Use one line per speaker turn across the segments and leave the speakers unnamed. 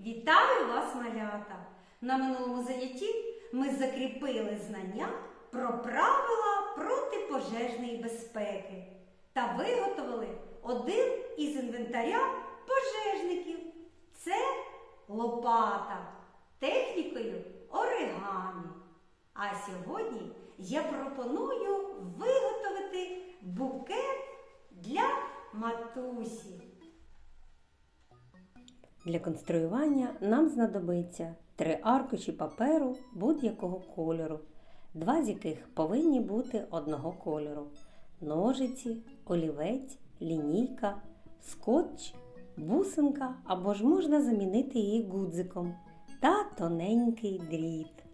Вітаю вас, малята! На минулому занятті ми закріпили знання про правила протипожежної безпеки та виготовили один із інвентаря пожежників. Це лопата технікою оригамі. А сьогодні я пропоную виготовити букет для матусі.
Для конструювання нам знадобиться три аркуші паперу будь-якого кольору, два з яких повинні бути одного кольору: ножиці, олівець, лінійка, скотч, бусинка або ж можна замінити її гудзиком та тоненький дріт.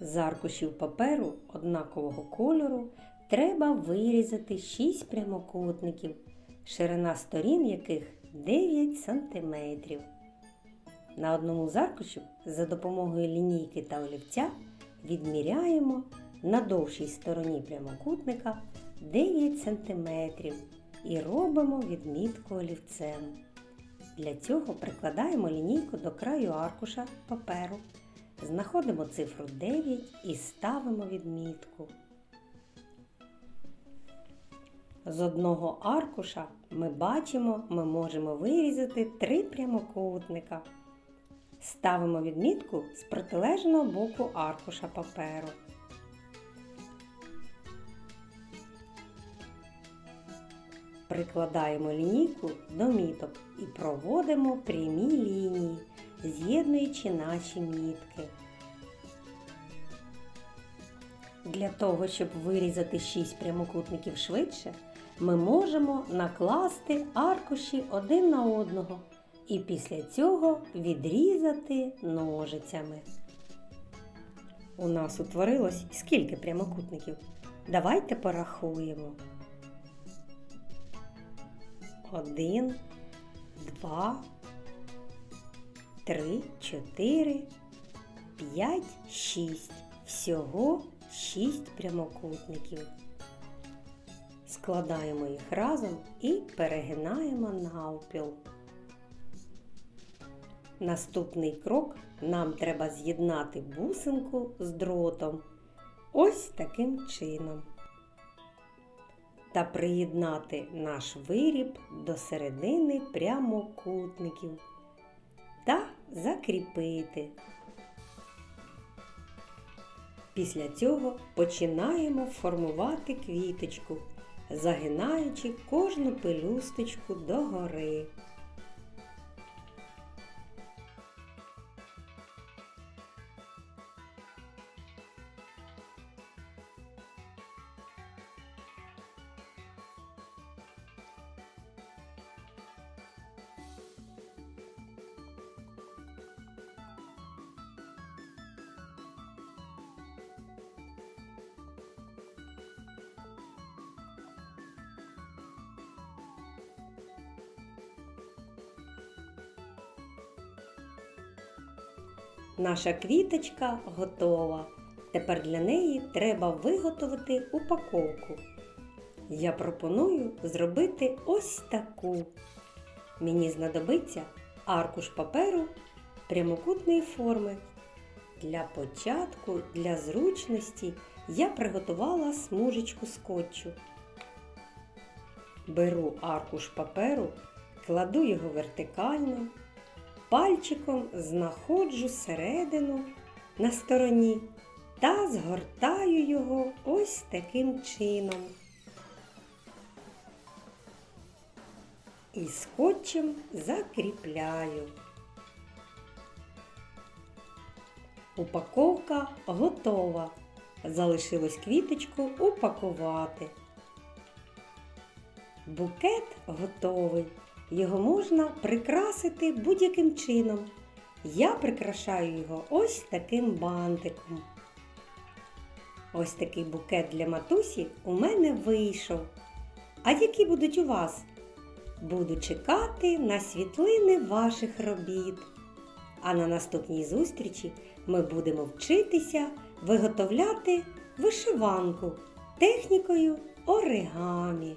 З аркушів паперу однакового кольору треба вирізати 6 прямокутників, ширина сторін яких 9 см. На одному з аркушів за допомогою лінійки та олівця відміряємо на довшій стороні прямокутника 9 см і робимо відмітку олівцем. Для цього прикладаємо лінійку до краю аркуша паперу, знаходимо цифру 9 і ставимо відмітку. З одного аркуша ми бачимо, ми можемо вирізати три прямокутника. Ставимо відмітку з протилежного боку аркуша паперу. Прикладаємо лінійку до міток і проводимо прямі лінії, з'єднуючи наші мітки. Для того, щоб вирізати 6 прямокутників швидше, ми можемо накласти аркуші один на одного і після цього відрізати ножицями. У нас утворилось скільки прямокутників? Давайте порахуємо. Один, два, три, чотири, п'ять, шість. Всього шість прямокутників. Складаємо їх разом і перегинаємо навпіл. Наступний крок нам треба з'єднати бусинку з дротом. Ось таким чином. Та приєднати наш виріб до середини прямокутників та закріпити. Після цього починаємо формувати квіточку, загинаючи кожну пелюсточку догори. Наша квіточка готова. Тепер для неї треба виготовити упаковку. Я пропоную зробити ось таку. Мені знадобиться аркуш паперу прямокутної форми. Для початку, для зручності я приготувала смужечку скотчу. Беру аркуш паперу, кладу його вертикально, пальчиком знаходжу середину на стороні та згортаю його ось таким чином. І скотчем закріпляю. Упаковка готова. Залишилось квіточку упакувати. Букет готовий. Його можна прикрасити будь-яким чином. Я прикрашаю його ось таким бантиком. Ось такий букет для матусі у мене вийшов. А які будуть у вас? Буду чекати на світлини ваших робіт. А на наступній зустрічі ми будемо вчитися виготовляти вишиванку технікою оригамі.